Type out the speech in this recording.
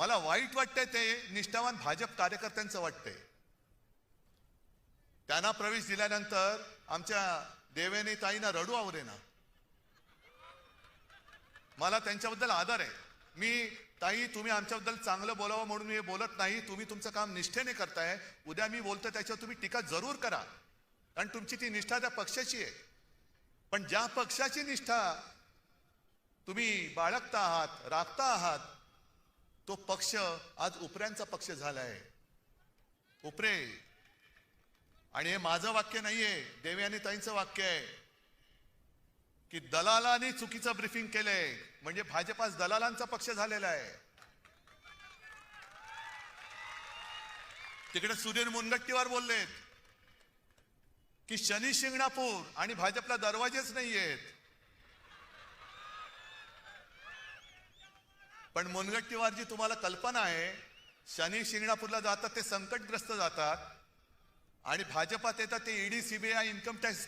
मला वाईट वाटतंय ते निष्ठावान भाजप कार्यकर्त्यांचं वाटतंय. त्यांना प्रवेश दिल्यानंतर आमच्या देवेने ताईंना रडू आवरेना मला त्यांच्याबद्दल आदर आहे. मी ताई तुम्ही आमच्याबद्दल चांगलं बोलावं म्हणून मी हे बोलत नाही. तुम्ही तुमचं काम निष्ठेने करताय. उद्या मी बोलतो त्याच्यावर तुम्ही टीका जरूर करा. कारण तुमची ती निष्ठा त्या पक्षाची आहे. पण ज्या पक्षाची निष्ठा तुम्ही बाळगता आहात राखता आहात तो पक्ष आज उपऱ्यांचा पक्ष झालाय. उपरे. आणि हे माझं वाक्य नाहीये देवयानी ताईंचं वाक्य आहे. की दलालांनी चुकीचं ब्रिफिंग केलंय म्हणजे भाजप आज दलालांचा पक्ष झालेला आहे. तिकडे सुधीर मुनगट्टीवार बोललेत की शनी शिंगणापूर आणि भाजपला दरवाजेच नाहीयेत. पण मुनगट्टीवारची तुम्हाला कल्पना आहे शनी शिंगणापूरला जातात ते संकटग्रस्त जातात आणि भाजपात येतात ते ईडी सीबीआय इन्कम टॅक्स